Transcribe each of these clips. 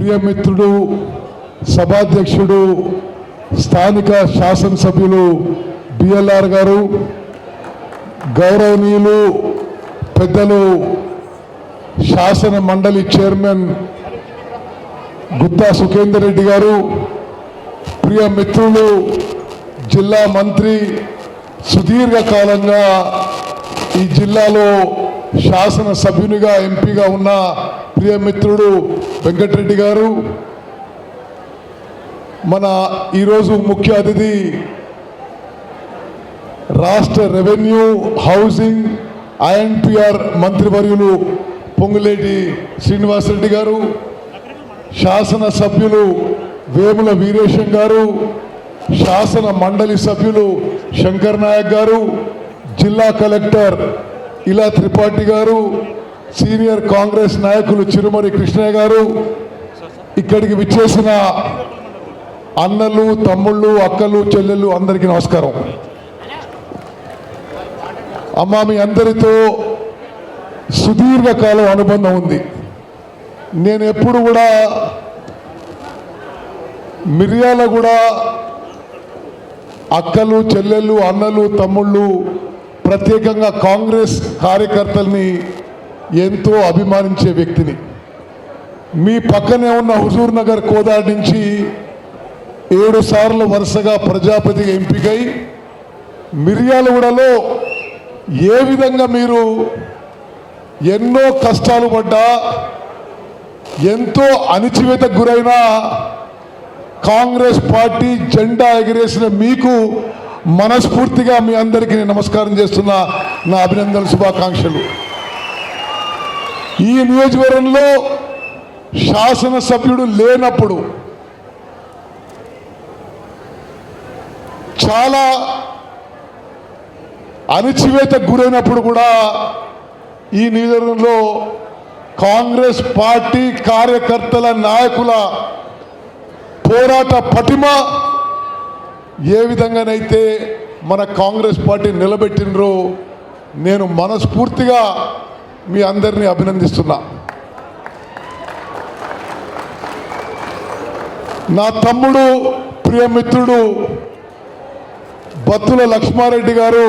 ప్రియమిత్రుడు సభాధ్యక్షుడు స్థానిక శాసనసభ్యులు బిఎల్ఆర్ గారు గౌరవనీయులు పెద్దలు శాసన మండలి చైర్మన్ గుత్తా సుఖేందర్ రెడ్డి గారు ప్రియ మిత్రులు జిల్లా మంత్రి సుదీర్ఘకాలంగా ఈ జిల్లాలో శాసన సభ్యునిగా ఎంపీగా ఉన్న ప్రియమిత్రుడు వెంకటరెడ్డి గారు మన ఈరోజు ముఖ్య అతిథి రాష్ట్ర రెవెన్యూ హౌసింగ్ ఐఎన్పిఆర్ మంత్రివర్యులు పొంగులేటి శ్రీనివాసరెడ్డి గారు శాసన సభ్యులు వేముల వీరేశం గారు శాసన మండలి సభ్యులు శంకర్ నాయక్ గారు జిల్లా కలెక్టర్ ఇలా త్రిపాఠి గారు సీనియర్ కాంగ్రెస్ నాయకులు చిరుమరి కృష్ణయ్య గారు ఇక్కడికి విచ్చేసిన అన్నలు తమ్ముళ్ళు అక్కలు చెల్లెళ్ళు అందరికీ నమస్కారం. అమ్మ మీ అందరితో సుదీర్ఘకాలం అనుబంధం ఉంది. నేను ఎప్పుడు కూడా మిర్యాల కూడా అక్కలు చెల్లెళ్ళు అన్నలు తమ్ముళ్ళు ప్రత్యేకంగా కాంగ్రెస్ కార్యకర్తల్ని ఎంతో అభిమానించే వ్యక్తిని. మీ పక్కనే ఉన్న హుజూర్ నగర్ కోదాడ్ నుంచి ఏడు సార్లు వరుసగా ప్రజాపతి ఎంపికై మిర్యాలగూడలో ఏ విధంగా మీరు ఎన్నో కష్టాలు పడ్డా ఎంతో అణిచివేత గురైన కాంగ్రెస్ పార్టీ జెండా ఎగిరేసిన మీకు మనస్ఫూర్తిగా మీ అందరికీ నేను నమస్కారం చేస్తున్న. నా అభినందన శుభాకాంక్షలు. ఈ నియోజకవర్గంలో శాసనసభ్యుడు లేనప్పుడు చాలా అణిచివేతకు గురైనప్పుడు కూడా ఈ నియోజకవర్గంలో కాంగ్రెస్ పార్టీ కార్యకర్తల నాయకుల పోరాట పటిమ ఏ విధంగానైతే మన కాంగ్రెస్ పార్టీ నిలబెట్టినరో నేను మనస్ఫూర్తిగా మీ అందరినీ అభినందిస్తున్నా. నా తమ్ముడు ప్రియమిత్రుడు బత్తుల లక్ష్మారెడ్డి గారు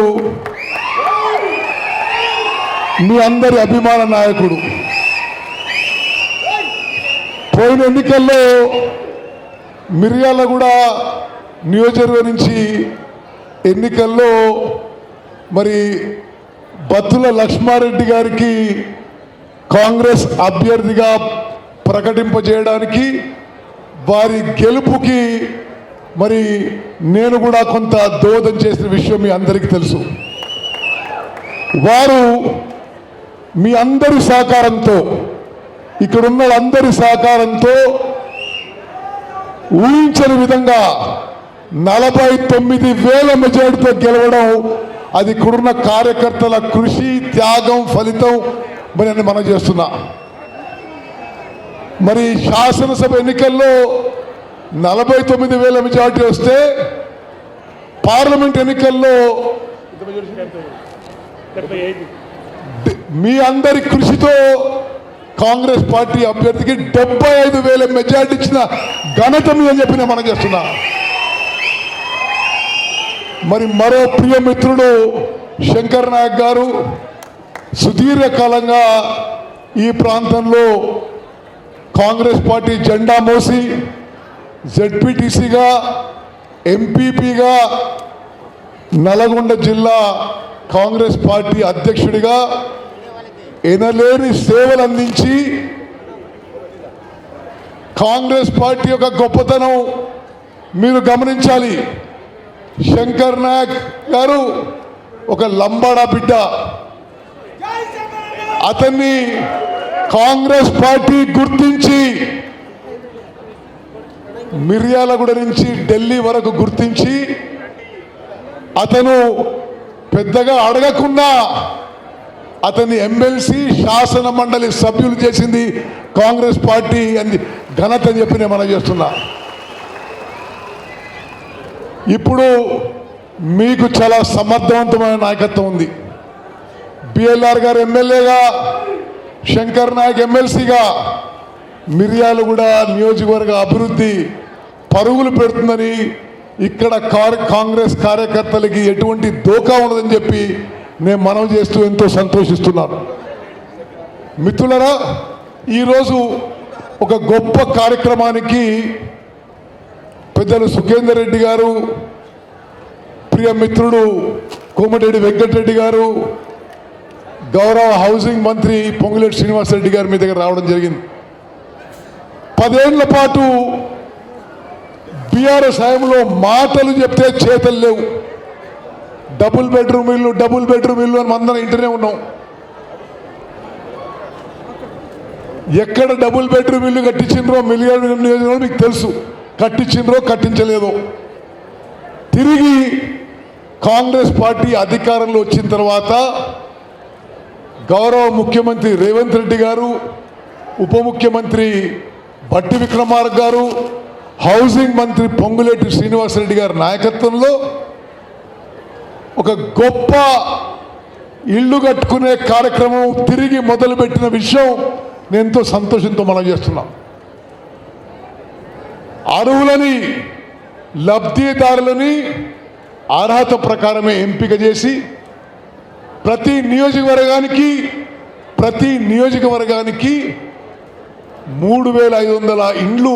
మీ అందరి అభిమాన నాయకుడు. పోయిన ఎన్నికల్లో మిర్యాలగూడ నియోజకవర్గం నుంచి ఎన్నికల్లో మరి బత్తుల లక్ష్మారెడ్డి గారికి కాంగ్రెస్ అభ్యర్థిగా ప్రకటింపజేయడానికి వారి గెలుపుకి మరి నేను కూడా కొంత దోదం చేసిన విషయం మీ అందరికీ తెలుసు. వారు మీ అందరి సహకారంతో ఇక్కడున్న అందరి సహకారంతో ఊహించని విధంగా నలభై తొమ్మిది వేల మెజార్టీతో గెలవడం అది ఇక్కడున్న కార్యకర్తల కృషి త్యాగం ఫలితం మరి అని మనం చేస్తున్నా. మరి శాసనసభ ఎన్నికల్లో నలభై తొమ్మిది వేల మెజార్టీ వస్తే పార్లమెంట్ ఎన్నికల్లో మీ అందరి కృషితో కాంగ్రెస్ పార్టీ అభ్యర్థికి డెబ్బై ఐదు వేల మెజార్టీ ఇచ్చిన ఘనత మీ అని చెప్పి నేను మనం చేస్తున్నా. మరి మరో ప్రియమిత్రుడు శంకర్ నాయక్ గారు సుదీర్ఘకాలంగా ఈ ప్రాంతంలో కాంగ్రెస్ పార్టీ జెండా మోసి జెడ్పీటీసీగా ఎంపీపీగా నల్గొండ జిల్లా కాంగ్రెస్ పార్టీ అధ్యక్షుడిగా ఎనలేని సేవలు అందించి కాంగ్రెస్ పార్టీ యొక్క గొప్పతనం మీరు గమనించాలి. శంకర్ నాయక్ గారు ఒక లంబాడా బిడ్డ. అతన్ని కాంగ్రెస్ పార్టీ గుర్తించి మిర్యాలగూడ నుంచి ఢిల్లీ వరకు గుర్తించి అతను పెద్దగా అడగకుండా అతన్ని ఎమ్మెల్సీ శాసన మండలి సభ్యులు చేసింది కాంగ్రెస్ పార్టీ అని ఘనత అని చెప్పి నేను మనం చేస్తున్నా. ఇప్పుడు మీకు చాలా సమర్థవంతమైన నాయకత్వం ఉంది. బిఎల్ఆర్ గారు ఎమ్మెల్యేగా శంకర్ నాయక్ ఎమ్మెల్సీగా కూడా నియోజకవర్గ అభివృద్ధి పరుగులు పెడుతుందని ఇక్కడ కార్- కాంగ్రెస్ కార్యకర్తలకి ఎటువంటి దోకా ఉండదని చెప్పి నేను మనం చేస్తూ ఎంతో సంతోషిస్తున్నాను. మిత్రులరా ఈరోజు ఒక గొప్ప కార్యక్రమానికి పెద్దలు సుఖేందర్ రెడ్డి గారు ప్రియమిత్రుడు కోమటిరెడ్డి వెంకటరెడ్డి గారు గౌరవ హౌసింగ్ మంత్రి పొంగులేటి శ్రీనివాసరెడ్డి గారి మీ దగ్గర రావడం జరిగింది. పదేళ్ళ పాటు బీఆర్ఎస్ హయాంలో మాటలు చెప్తే చేతలు లేవు. డబుల్ బెడ్రూమ్ ఇల్లు డబుల్ బెడ్రూమ్ ఇల్లు అని అందరం ఇంటనే ఉన్నాం. ఎక్కడ డబుల్ బెడ్రూమ్ ఇల్లు కట్టించిండ్రో మిలియన్ నియోజకవర్గం మీకు తెలుసు. కట్టించిండ్రో కట్టించలేదో. తిరిగి కాంగ్రెస్ పార్టీ అధికారంలో వచ్చిన తర్వాత గౌరవ ముఖ్యమంత్రి రేవంత్ రెడ్డి గారు ఉప ముఖ్యమంత్రి బట్టి విక్రమార్క గారు హౌసింగ్ మంత్రి పొంగులేటి శ్రీనివాసరెడ్డి గారి నాయకత్వంలో ఒక గొప్ప ఇల్లు కట్టుకునే కార్యక్రమం తిరిగి మొదలుపెట్టిన విషయం నేను ఎంతో సంతోషంతో మనం చేస్తున్నాం. అరువులని లబ్ధిదారులని అర్హత ప్రకారమే ఎంపిక చేసి ప్రతి నియోజకవర్గానికి ప్రతి నియోజకవర్గానికి మూడు వేల ఐదు వందల ఇండ్లు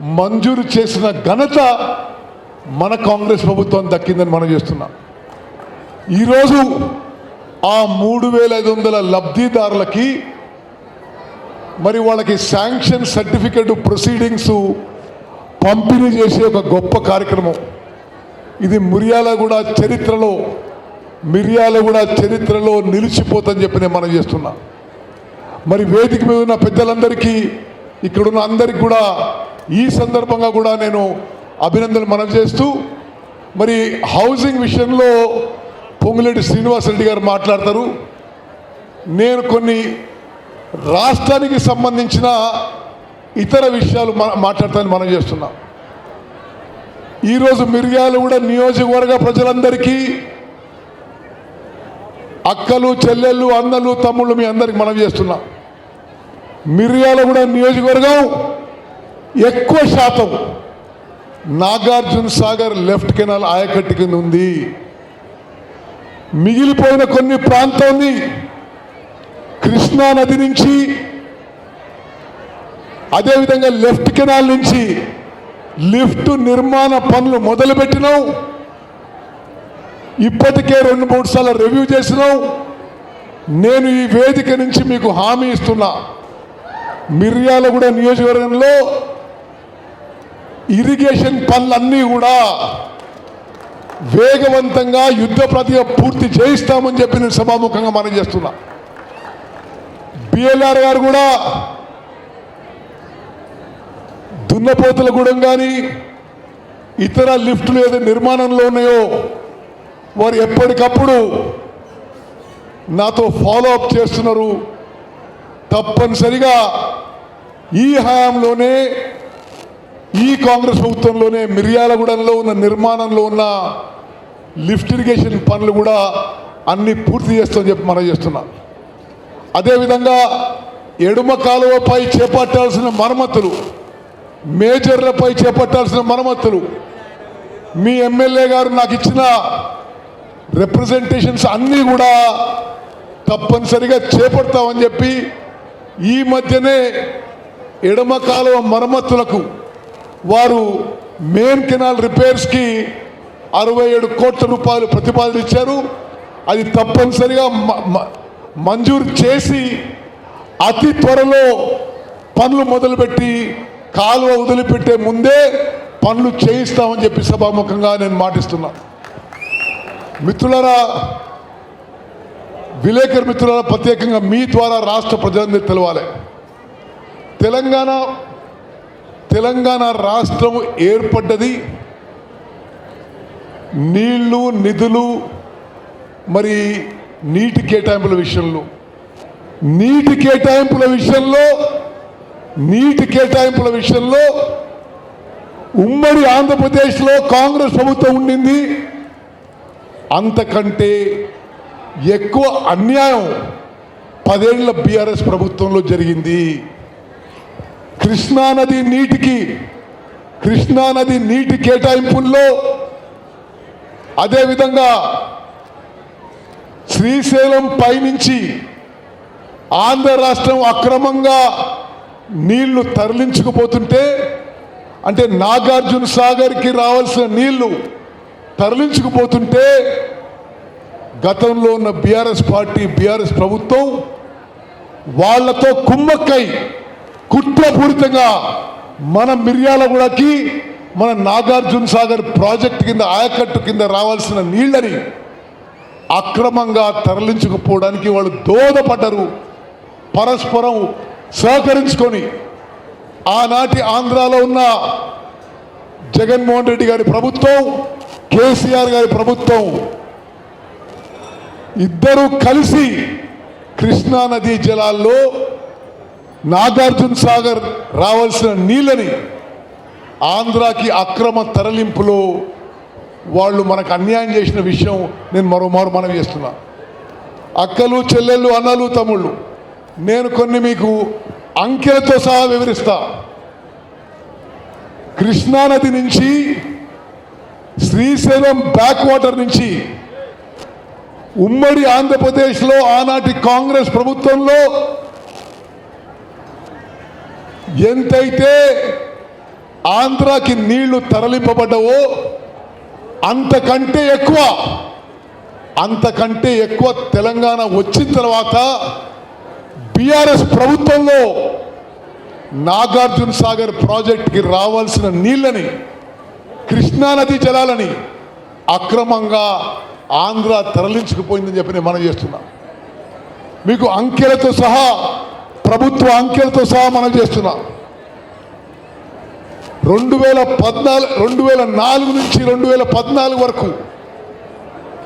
మంజూరు చేసిన ఘనత మన కాంగ్రెస్ ప్రభుత్వం దక్కిందని మనం చేస్తున్నాం. ఈరోజు ఆ మూడు వేల ఐదు వందల లబ్ధిదారులకి మరి వాళ్ళకి శాంక్షన్ సర్టిఫికెట్ ప్రొసీడింగ్స్ పంపిణీ చేసే ఒక గొప్ప కార్యక్రమం. ఇది మిర్యాలగూడ చరిత్రలో మిర్యాలగూడ చరిత్రలో నిలిచిపోతని చెప్పి నేను మనం చేస్తున్నా. మరి వేదిక మీద ఉన్న పెద్దలందరికీ ఇక్కడున్న అందరికి కూడా ఈ సందర్భంగా కూడా నేను అభినందనలు మనం చేస్తూ మరి హౌసింగ్ విషయంలో పొంగులేటి శ్రీనివాసరెడ్డి గారు మాట్లాడతారు. నేను కొన్ని రాష్ట్రానికి సంబంధించిన ఇతర విషయాలు మా- మాట్లాడతానని మనం చేస్తున్నాం. ఈరోజు మిర్యాలు కూడా నియోజకవర్గ ప్రజలందరికీ అక్కలు చెల్లెళ్ళు అన్నలు తమ్ముళ్ళు మీ అందరికి మనం చేస్తున్నాం. మిర్యాల కూడా నియోజకవర్గం ఎక్కువ శాతం నాగార్జున సాగర్ లెఫ్ట్ కెనాల్ ఆయకట్టు కింద ఉంది. మిగిలిపోయిన కొన్ని ప్రాంతం ఉంది. కృష్ణా నది నుంచి అదేవిధంగా లెఫ్ట్ కెనాల్ నుంచి లిఫ్ట్ నిర్మాణ పనులు మొదలుపెట్టినాం. ఇప్పటికే రెండు మూడు సార్లు రివ్యూ చేసినాం. నేను ఈ వేదిక నుంచి మీకు హామీ ఇస్తున్నా. మిర్యాలగూడ నియోజకవర్గంలో ఇరిగేషన్ పనులన్నీ కూడా వేగవంతంగా యుద్ధ ప్రతిభ పూర్తి చేయిస్తామని చెప్పి నేను సభాముఖంగా మనం చేస్తున్నా. బిఎల్ఆర్ గారు కూడా దున్నపోతులగూడెం కానీ ఇతర లిఫ్ట్లు ఏదో నిర్మాణంలో ఉన్నాయో వారు ఎప్పటికప్పుడు నాతో ఫాలో అప్ చేస్తున్నారు. తప్పనిసరిగా ఈ హయాంలోనే ఈ కాంగ్రెస్ ప్రభుత్వంలోనే మిర్యాలగూడెంలో ఉన్న నిర్మాణంలో ఉన్న లిఫ్ట్ ఇరిగేషన్ పనులు కూడా అన్ని పూర్తి చేస్తామని చెప్పి మనం చేస్తున్నాం. అదేవిధంగా ఎడమ కాలువపై చేపట్టాల్సిన మరమ్మతులు మేజర్లపై చేపట్టాల్సిన మరమ్మతులు. మీ ఎమ్మెల్యే గారు నాకు ఇచ్చిన రిప్రజెంటేషన్స్ అన్నీ కూడా తప్పనిసరిగా చేపడతామని చెప్పి ఈ మధ్యనే ఎడమ కాలువ మరమ్మతులకు వారు మెయిన్ కెనాల్ రిపేర్స్కి అరవై ఏడు కోట్ల రూపాయలు ప్రతిపాదన ఇచ్చారు. అది తప్పనిసరిగా మ- మ- మంజూరు చేసి అతి త్వరలో పనులు మొదలుపెట్టి కాలువ వదిలిపెట్టే ముందే పనులు చేయిస్తామని చెప్పి సభాముఖంగా నేను మాటిస్తున్నా. మిత్రులరా విలేకరు మిత్రులరా ప్రత్యేకంగా మీ ద్వారా రాష్ట్ర ప్రజలందరూ తెలవాలి. తెలంగాణ తెలంగాణ రాష్ట్రం ఏర్పడ్డది. నీళ్ళు నిధులు మరి నీటి కేటాయింపుల విషయంలో. నీటి కేటాయింపుల విషయంలో నీటి కేటాయింపుల విషయంలో ఉమ్మడి ఆంధ్రప్రదేశ్లో కాంగ్రెస్ ప్రభుత్వం ఉండింది. అంతకంటే ఎక్కువ అన్యాయం పదేళ్ళ బీఆర్ఎస్ ప్రభుత్వంలో జరిగింది. కృష్ణానది నీటికి కృష్ణానది నీటి కేటాయింపుల్లో అదేవిధంగా శ్రీశైలం పైనుంచి ఆంధ్ర రాష్ట్రం అక్రమంగా నీళ్ళు తరలించుకుపోతుంటే అంటే నాగార్జున సాగర్కి రావాల్సిన నీళ్ళు తరలించుకుపోతుంటే గతంలో ఉన్న బీఆర్ఎస్ పార్టీ బీఆర్ఎస్ ప్రభుత్వం వాళ్ళతో కుమ్మక్కై కుట్రపూరితంగా మన మిర్యాలగూడకి మన నాగార్జున సాగర్ ప్రాజెక్ట్ కింద ఆయకట్టు కింద రావాల్సిన నీళ్ళని అక్రమంగా తరలించుకుపోవడానికి వాళ్ళు దోహదపడ్డరు. పరస్పరం సహకరించుకొని ఆనాటి ఆంధ్రాలో ఉన్న జగన్మోహన్ రెడ్డి గారి ప్రభుత్వం కేసీఆర్ గారి ప్రభుత్వం ఇద్దరూ కలిసి కృష్ణా నదీ జలాల్లో నాగార్జున సాగర్ రావాల్సిన నీళ్ళని ఆంధ్రాకి అక్రమ తరలింపులో వాళ్ళు మనకు అన్యాయం చేసిన విషయం నేను మరోమారు మనం చేస్తున్నా. అక్కలు చెల్లెళ్ళు అన్నలు తమ్ముళ్ళు నేను కొన్ని మీకు అంకెలతో సహా వివరిస్తా. కృష్ణానది నుంచి శ్రీశైలం బ్యాక్ వాటర్ నుంచి ఉమ్మడి ఆంధ్రప్రదేశ్లో ఆనాటి కాంగ్రెస్ ప్రభుత్వంలో ఎంతైతే ఆంధ్రాకి నీళ్ళు తరలింపబడ్డవో అంతకంటే ఎక్కువ అంతకంటే ఎక్కువ తెలంగాణ వచ్చిన తర్వాత బీఆర్ఎస్ ప్రభుత్వంలో నాగార్జున సాగర్ ప్రాజెక్టుకి రావాల్సిన నీళ్ళని కృష్ణానది జలాలని అక్రమంగా ఆంధ్ర తరలించుకుపోయిందని చెప్పి నేను మనం చేస్తున్నా. మీకు అంకెలతో సహా ప్రభుత్వ అంకెలతో సహా మనం చేస్తున్నా. రెండు వేల పద్నాలుగు రెండు వేల నాలుగు నుంచి రెండు వేల పద్నాలుగు వరకు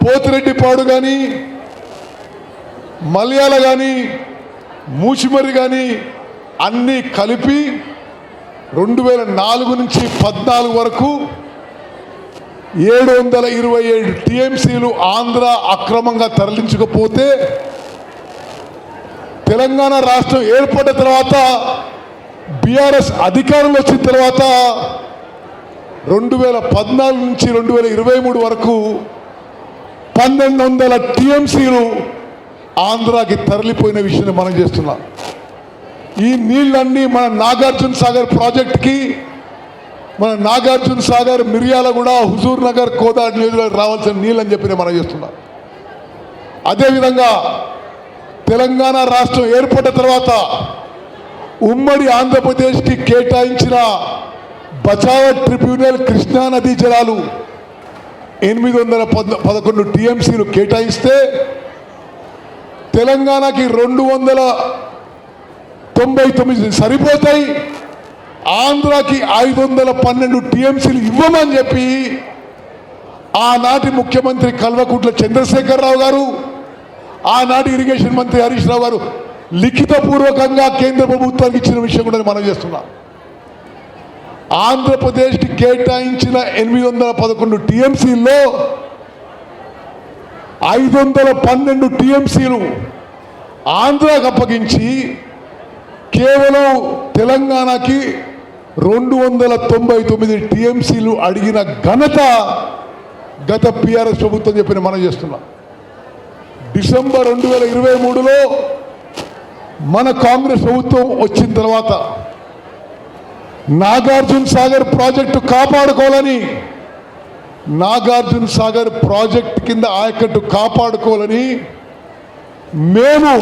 పోతిరెడ్డిపాడు కానీ మలయాళ కానీ మూచిమరి కానీ అన్నీ కలిపి రెండు వేల నాలుగు నుంచి పద్నాలుగు వరకు ఏడు వందల ఇరవై ఏడు టీఎంసీలు ఆంధ్ర అక్రమంగా తరలించకపోతే తెలంగాణ రాష్ట్రం ఏర్పడిన తర్వాత బీఆర్ఎస్ అధికారంలో వచ్చిన తర్వాత రెండు వేల పద్నాలుగు నుంచి రెండు వేల ఇరవై మూడు వరకు పన్నెండు వందల టీఎంసీలు ఆంధ్రాకి తరలిపోయిన విషయాన్ని మనం చేస్తున్నాం. ఈ నీళ్ళన్నీ మన నాగార్జున సాగర్ ప్రాజెక్ట్కి మన నాగార్జున సాగర్ మిర్యాలగూడ హుజూర్ నగర్ కోదాడు నియోజకవర్గం రావాల్సిన నీళ్ళని చెప్పి మనం చేస్తున్నాం. అదేవిధంగా తెలంగాణ రాష్ట్రం ఏర్పడిన తర్వాత ఉమ్మడి ఆంధ్రప్రదేశ్కి కేటాయించిన బచావ ట్రిబ్యునల్ కృష్ణా నదీ జలాలు ఎనిమిది వందల పద్ పదకొండు టీఎంసీలు కేటాయిస్తే తెలంగాణకి రెండు వందల తొంభై తొమ్మిది సరిపోతాయి. ఆంధ్రాకి ఐదు వందల పన్నెండు టీఎంసీలు ఇవ్వమని చెప్పి ఆనాటి ముఖ్యమంత్రి కల్వకుంట్ల చంద్రశేఖరరావు గారు ఆనాటి ఇరిగేషన్ మంత్రి హరీష్ రావు గారు లిఖితపూర్వకంగా కేంద్ర ప్రభుత్వానికి ఇచ్చిన విషయం కూడా మనం చేస్తున్నాం. ఆంధ్రప్రదేశ్కి కేటాయించిన ఎనిమిది వందల పదకొండు టీఎంసీల్లో ఐదు వందల పన్నెండు టీఎంసీలు ఆంధ్రాకు అప్పగించి కేవలం తెలంగాణకి రెండు వందల తొంభై తొమ్మిది టీఎంసీలు అడిగిన ఘనత గత పిఆర్ఎస్ ప్రభుత్వం చెప్పిన మనం చేస్తున్నాం. డిసెంబర్ రెండు వేల ఇరవై మూడులో మన కాంగ్రెస్ ప్రభుత్వం వచ్చిన తర్వాత నాగార్జున సాగర్ ప్రాజెక్టు కాపాడుకోవాలని నాగార్జున సాగర్ ప్రాజెక్ట్ కింద ఆయకట్టు కాపాడుకోవాలని మేము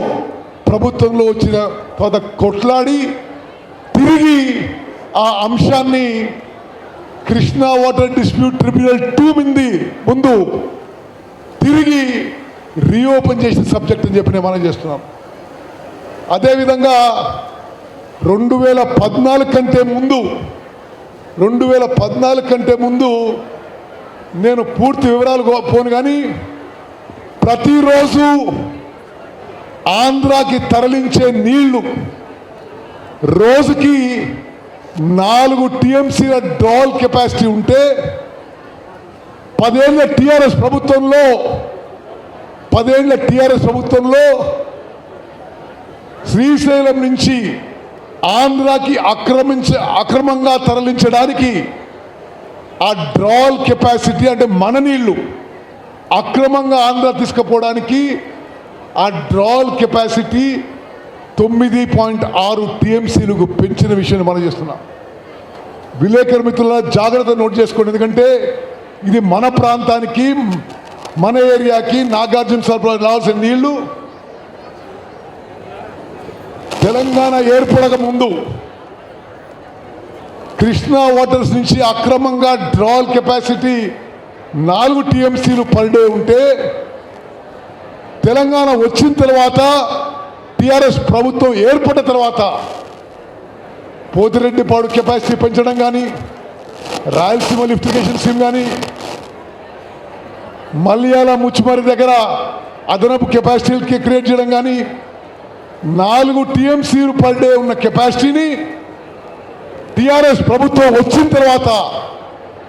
ప్రభుత్వంలో వచ్చిన తర్వాత కొట్లాడి తిరిగి ఆ అంశాన్ని Krishna water dispute tribunal two మింది ముందు తిరిగి రీఓపెన్ చేసిన సబ్జెక్ట్ అని చెప్పి నేను మనం చేస్తున్నాం. అదేవిధంగా రెండు వేల పద్నాలుగు కంటే ముందు రెండు వేల పద్నాలుగు కంటే ముందు నేను పూర్తి వివరాలు పోను కానీ ప్రతిరోజు ఆంధ్రాకి తరలించే నీళ్ళు రోజుకి నాలుగు టీఎంసీల డాల్ కెపాసిటీ ఉంటే పదేళ్ళ టీఆర్ఎస్ ప్రభుత్వంలో పదేళ్ళ టీఆర్ఎస్ ప్రభుత్వంలో శ్రీశైలం నుంచి ఆంధ్రాకి ఆక్రమించ అక్రమంగా తరలించడానికి ఆ డ్రాల్ కెపాసిటీ అంటే మన నీళ్ళు అక్రమంగా ఆంధ్ర తీసుకుపోవడానికి ఆ డ్రాల్ కెపాసిటీ తొమ్మిది పాయింట్ ఆరు టీఎంసీలకు పెంచిన విషయాన్ని మనం చేస్తున్నాం. విలేకరు మిత్రుల జాగ్రత్త నోట్ చేసుకోండి. ఎందుకంటే ఇది మన ప్రాంతానికి మన ఏరియాకి నాగార్జున సరఫరా రావాల్సిన నీళ్ళు తెలంగాణ ఏర్పడక ముందు కృష్ణా వాటర్స్ నుంచి అక్రమంగా డ్రాల్ కెపాసిటీ నాలుగు టీఎంసీలు పర్ డే ఉంటే తెలంగాణ వచ్చిన తర్వాత టీఆర్ఎస్ ప్రభుత్వం ఏర్పడిన తర్వాత పోతిరెడ్డిపాడు కెపాసిటీ పెంచడం కానీ రాయలసీమ లిఫ్టిగేషన్ స్కీమ్ కానీ మల్యాల ముచ్చుమరి దగ్గర అదనపు కెపాసిటీలకి క్రియేట్ చేయడం కానీ నాలుగు టీఎంసీలు పర్ డే ఉన్న కెపాసిటీని టిఆర్ఎస్ ప్రభుత్వం వచ్చిన తర్వాత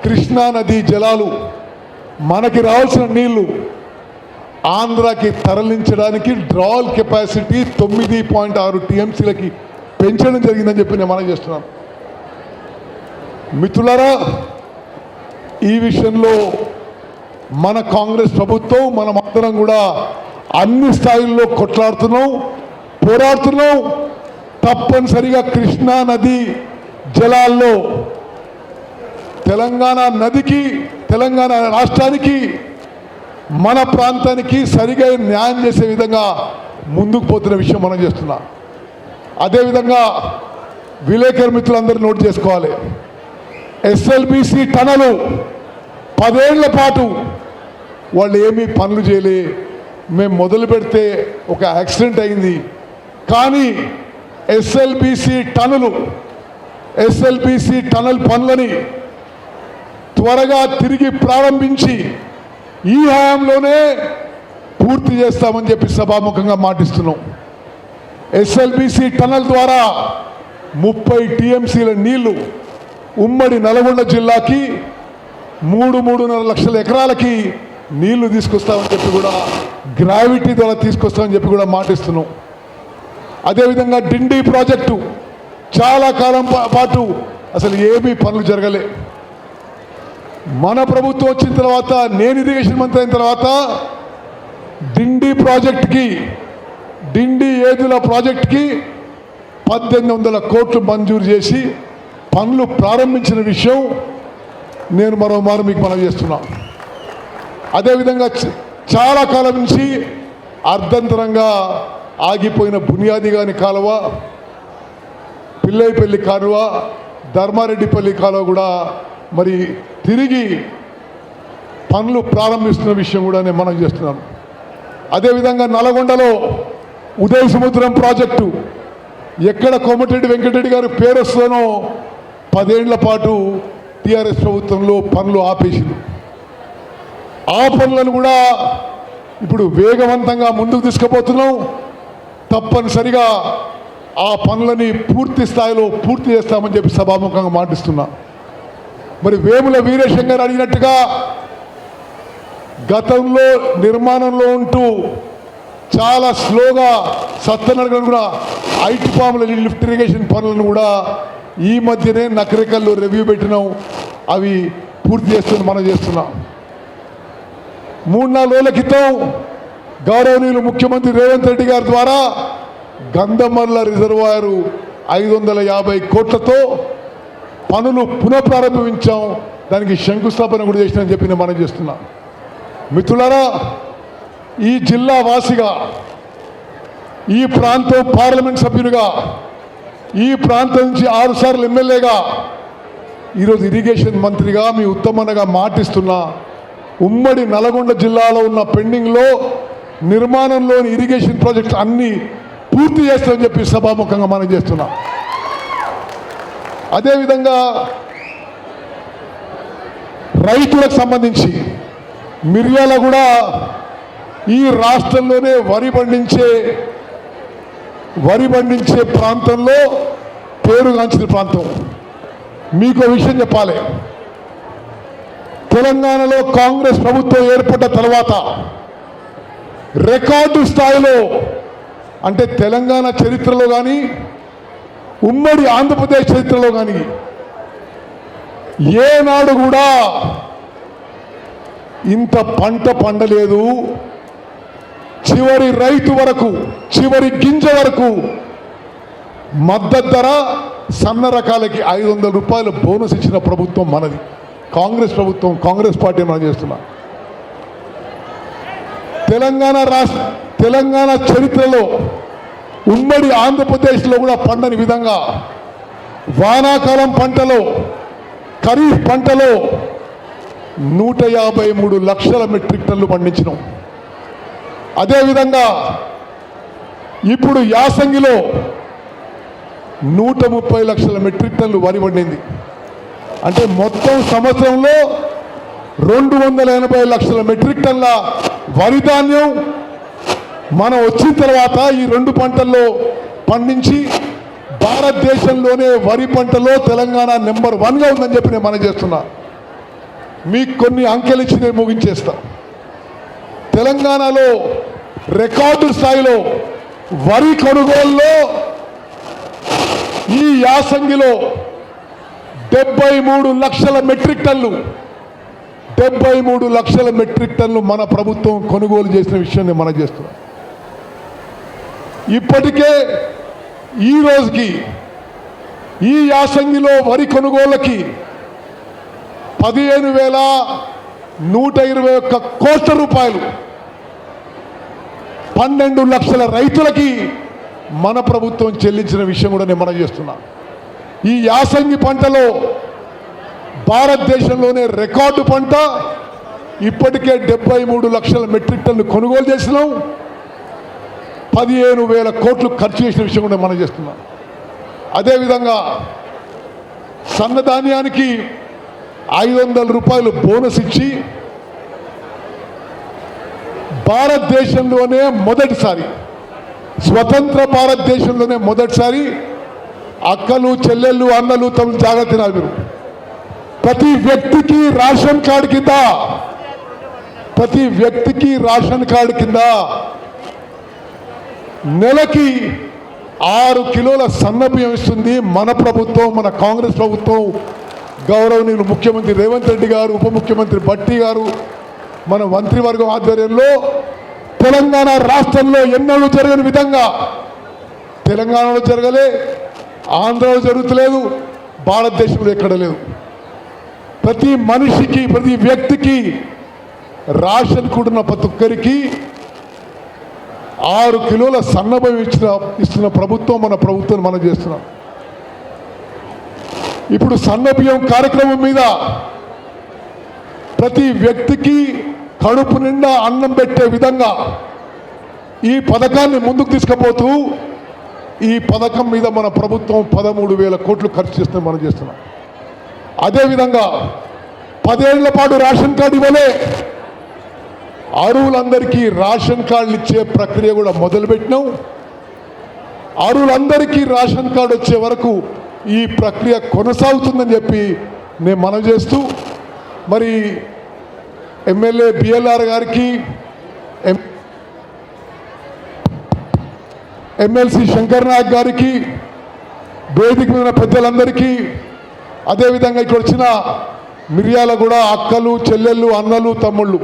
కృష్ణా నది జలాలు మనకి రావాల్సిన నీళ్ళు ఆంధ్రాకి తరలించడానికి డ్రాల్ కెపాసిటీ తొమ్మిది పాయింట్ ఆరు టీఎంసీలకి పెంచడం జరిగిందని చెప్పి నేను మనం చేస్తున్నాను. మిత్రులారా ఈ విషయంలో మన కాంగ్రెస్ ప్రభుత్వం మనం అందరం కూడా అన్ని స్థాయిల్లో కొట్లాడుతున్నాం పోరాడుతున్నాం. తప్పనిసరిగా కృష్ణా నది జలాల్లో తెలంగాణ నదికి తెలంగాణ రాష్ట్రానికి మన ప్రాంతానికి సరిగా న్యాయం చేసే విధంగా ముందుకు పోతున్న విషయం మనం చేస్తున్నాం. అదేవిధంగా విలేకరు మిత్రులందరూ నోట్ చేసుకోవాలి. ఎస్ఎల్బిసి టనలు పదేళ్ళ పాటు వాళ్ళు ఏమీ పనులు చేయలే. మేము మొదలు పెడితే ఒక యాక్సిడెంట్ అయింది. కానీ ఎస్ఎల్బిసి టనులు ఎస్ఎల్బిసి టనల్ పనులని త్వరగా తిరిగి ప్రారంభించి ఈ హయాంలోనే పూర్తి చేస్తామని చెప్పి సభాముఖంగా మాటిస్తున్నాం. ఎస్ఎల్బిసి టనల్ ద్వారా ముప్పై టీఎంసీల నీళ్ళు ఉమ్మడి నల్గొండ జిల్లాకి మూడు మూడున్నర లక్షల ఎకరాలకి నీళ్ళు తీసుకొస్తామని చెప్పి కూడా గ్రావిటీ ద్వారా తీసుకొస్తామని చెప్పి కూడా మాటిస్తున్నాం. అదేవిధంగా డిండి ప్రాజెక్టు చాలా కాలం పాటు అసలు ఏమీ పనులు జరగలే. మన ప్రభుత్వం వచ్చిన తర్వాత నేను ఇరిగేషన్ మంత్రి అయిన తర్వాత డిండి ప్రాజెక్ట్కి డిండి ఏదుల ప్రాజెక్ట్కి పద్దెనిమిది వందల కోట్లు మంజూరు చేసి పనులు ప్రారంభించిన విషయం నేను మరో మారు మీకు మనం చేస్తున్నాను అదేవిధంగా చాలా కాలం నుంచి అర్ధంతరంగా ఆగిపోయిన బునియాది కాని కాలువ పిల్లైపల్లి కాలువ ధర్మారెడ్డిపల్లి కాలువ కూడా మరి తిరిగి పనులు ప్రారంభిస్తున్న విషయం కూడా నేను మనం చేస్తున్నాను. అదేవిధంగా నల్గొండలో ఉదయ సముద్రం ప్రాజెక్టు ఎక్కడ కోమటిరెడ్డి వెంకటరెడ్డి గారు పేరు వస్తుందో పదేళ్ళ పాటు టీఆర్ఎస్ ప్రభుత్వంలో పనులు ఆపేసింది. ఆ పనులను కూడా ఇప్పుడు వేగవంతంగా ముందుకు తీసుకుపోతున్నాం. తప్పనిసరిగా ఆ పనులని పూర్తి స్థాయిలో పూర్తి చేస్తామని చెప్పి సభాముఖంగా మాటిస్తున్నా. మరి వేముల వీరేశం అడిగినట్టుగా గతంలో నిర్మాణంలో ఉంటూ చాలా స్లోగా సత్తనడగడం కూడా ఐటీ పాముల లిఫ్ట్ ఇరిగేషన్ పనులను కూడా ఈ మధ్యనే నకరికల్లో రివ్యూ పెట్టినాం. అవి పూర్తి చేస్తుంది మనం చేస్తున్నాం. మూడు నాలుగు రోజుల క్రితం గౌరవనీయులు ముఖ్యమంత్రి రేవంత్ రెడ్డి గారి ద్వారా గంధమర్ల రిజర్వాయరు ఐదు వందల యాభై కోట్లతో పనులు పునఃప్రారంభించాం. దానికి శంకుస్థాపన కూడా చేసినని చెప్పి నేను మనం చేస్తున్నాం. మిత్రులారా ఈ జిల్లా వాసిగా ఈ ప్రాంతం పార్లమెంట్ సభ్యునిగా ఈ ప్రాంతం నుంచి ఆరుసార్లు ఎమ్మెల్యేగా ఈరోజు ఇరిగేషన్ మంత్రిగా మీ ఉత్తమనగా మాటిస్తున్నా ఉమ్మడి నల్గొండ జిల్లాలో ఉన్న పెండింగ్లో నిర్మాణంలోని ఇరిగేషన్ ప్రాజెక్ట్స్ అన్ని పూర్తి చేస్తుందని చెప్పి సభాముఖంగా మనం చేస్తున్నాం. అదేవిధంగా రైతులకు సంబంధించి మిర్యాల కూడా ఈ రాష్ట్రంలోనే వరి పండించే వరి పండించే ప్రాంతంలో పేరుగాంచిన ప్రాంతం. మీకు విషయం చెప్పాలి. తెలంగాణలో కాంగ్రెస్ ప్రభుత్వం ఏర్పడ్డ తర్వాత రికార్డు స్థాయిలో అంటే తెలంగాణ చరిత్రలో కానీ ఉమ్మడి ఆంధ్రప్రదేశ్ చరిత్రలో కానీ ఏనాడు కూడా ఇంత పంట పండలేదు. చివరి రైతు వరకు చివరి గింజ వరకు మద్దతు ధర సన్న రకాలకి ఐదు వందల రూపాయల బోనస్ ఇచ్చిన ప్రభుత్వం మనది. కాంగ్రెస్ ప్రభుత్వం కాంగ్రెస్ పార్టీ మనం చేస్తున్నాం. తెలంగాణ రాష్ట్ర తెలంగాణ చరిత్రలో ఉమ్మడి ఆంధ్రప్రదేశ్లో కూడా పండని విధంగా వానాకాలం పంటలో ఖరీఫ్ పంటలో నూట యాభై మూడు లక్షల మెట్రిక్ టన్లు పండించినాం. అదేవిధంగా ఇప్పుడు యాసంగిలో నూట ముప్పై లక్షల మెట్రిక్ టన్నులు వరి పండింది. అంటే మొత్తం సంవత్సరంలో రెండు వందల ఎనభై లక్షల మెట్రిక్ టన్నుల వరి ధాన్యం మనం వచ్చిన తర్వాత ఈ రెండు పంటల్లో పండించి భారతదేశంలోనే వరి పంటలో తెలంగాణ నెంబర్ వన్గా ఉందని చెప్పి నేను మనం చేస్తున్నా. మీకు కొన్ని అంకెలు ఇచ్చి నేను ముగించేస్తా. తెలంగాణలో రికార్డు స్థాయిలో వరి కొనుగోలులో ఈ యాసంగిలో డెబ్బై మూడు లక్షల మెట్రిక్ టన్లు డెబ్బై మూడు లక్షల మెట్రిక్ టన్లు మన ప్రభుత్వం కొనుగోలు చేసిన విషయాన్ని మనం చేస్తున్నాం. ఇప్పటికే ఈ రోజుకి ఈ యాసంగిలో వరి కొనుగోళ్ళకి పదిహేను వేల నూట ఇరవై ఒక్క కోట్ల రూపాయలు. పన్నెండు లక్షల రైతులకి మన ప్రభుత్వం చెల్లించిన విషయం కూడా నేను మనం చేస్తున్నా. ఈ యాసంగి పంటలో భారతదేశంలోనే రికార్డు పంట. ఇప్పటికే డెబ్బై మూడు లక్షల మెట్రిక్ టన్ను కొనుగోలు చేసినాం. పదిహేను వేల కోట్లు ఖర్చు చేసిన విషయం కూడా మనం చేస్తున్నాం. అదేవిధంగా సన్నధాన్యానికి ఐదు వందల రూపాయలు బోనస్ ఇచ్చి భారతదేశంలోనే మొదటిసారి స్వతంత్ర భారతదేశంలోనే మొదటిసారి అక్కలు చెల్లెళ్ళు అన్నలు తమ జాగ్రత్త తినాలి. మీరు ప్రతి వ్యక్తికి రేషన్ కార్డు కింద ప్రతి వ్యక్తికి రేషన్ కార్డు కింద నెలకి ఆరు కిలోల సన్నబియ్యం ఇస్తుంది మన ప్రభుత్వం మన కాంగ్రెస్ ప్రభుత్వం. గౌరవనీయులు ముఖ్యమంత్రి రేవంత్ రెడ్డి గారు ఉప ముఖ్యమంత్రి భట్టి గారు మన మంత్రివర్గం ఆధ్వర్యంలో తెలంగాణ రాష్ట్రంలో ఎన్నడూ జరగని విధంగా తెలంగాణలో జరగలే ఆంధ్రలో జరుగుతలేదు భారతదేశంలో ఎక్కడ లేదు. ప్రతి మనిషికి ప్రతి వ్యక్తికి రాషన్ కూడిన ప్రతి ఒక్కరికి ఆరు కిలోల సన్నభయం ఇచ్చిన ఇస్తున్న ప్రభుత్వం మన ప్రభుత్వం మనం చేస్తున్నాం. ఇప్పుడు సన్నబియ్యం కార్యక్రమం మీద ప్రతి వ్యక్తికి కడుపు నిండా అన్నం పెట్టే విధంగా ఈ పథకాన్ని ముందుకు తీసుకుపోతూ ఈ పథకం మీద మన ప్రభుత్వం పదమూడు వేల కోట్లు ఖర్చు చేస్తే మనం చేస్తున్నాం. అదేవిధంగా పదేళ్ళ పాటు రేషన్ కార్డు ఇవ్వలే. అరువులందరికీ రేషన్ కార్డులు ఇచ్చే ప్రక్రియ కూడా మొదలుపెట్టినాం. అరువులందరికీ రేషన్ కార్డు వచ్చే వరకు ఈ ప్రక్రియ కొనసాగుతుందని చెప్పి నేను మనం చేస్తూ మరి ఎమ్మెల్యే బిఎల్ఆర్ గారికి ఎం ఎమ్మెల్సీ శంకర్ నాయక్ గారికి వేదిక మీద పెద్దలందరికీ అదేవిధంగా ఇక్కడ వచ్చిన మిర్యాల కూడా అక్కలు చెల్లెళ్ళు అన్నలు తమ్ముళ్ళు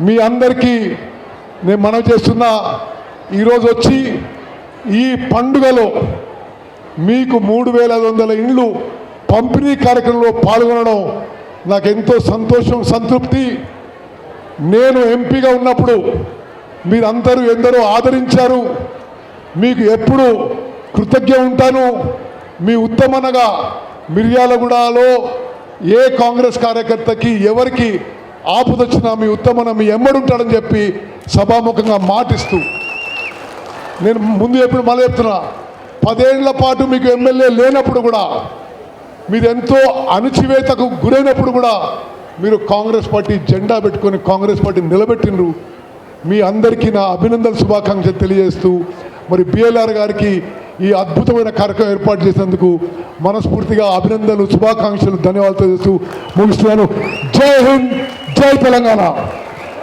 మీ అందరికీ నేను మనం చేస్తున్న ఈరోజు వచ్చి ఈ పండుగలో మీకు మూడు వేల ఐదు వందల ఇండ్లు పంపిణీ కార్యక్రమంలో పాల్గొనడం నాకు ఎంతో సంతోషం సంతృప్తి. నేను ఎంపీగా ఉన్నప్పుడు మీరందరూ ఎందరో ఆదరించారు. మీకు ఎప్పుడు కృతజ్ఞ ఉంటాను. మీ ఉత్తమనగా మిర్యాలగూడలో ఏ కాంగ్రెస్ కార్యకర్తకి ఎవరికి ఆపదొచ్చినా మీ ఉత్తమన మీ ఎమ్మడుంటాడని చెప్పి సభాముఖంగా మాటిస్తూ. నేను ముందు ఎప్పుడు మళ్ళీ చెప్తున్నా పదేళ్ళ పాటు మీకు ఎమ్మెల్యే లేనప్పుడు కూడా మీరు ఎంతో అణచివేతకు గురైనప్పుడు కూడా మీరు కాంగ్రెస్ పార్టీ జెండా పెట్టుకొని కాంగ్రెస్ పార్టీ నిలబెట్టినరు మీ అందరికీ నా అభినందన శుభాకాంక్షలు తెలియజేస్తూ మరి బిఎల్ఆర్ గారికి ఈ అద్భుతమైన కార్యక్రమం ఏర్పాటు చేసినందుకు మనస్ఫూర్తిగా అభినందనలు శుభాకాంక్షలు ధన్యవాదాలు తెలుస్తూ ముగిస్తున్నాను. జై హింద్ జై తెలంగాణ.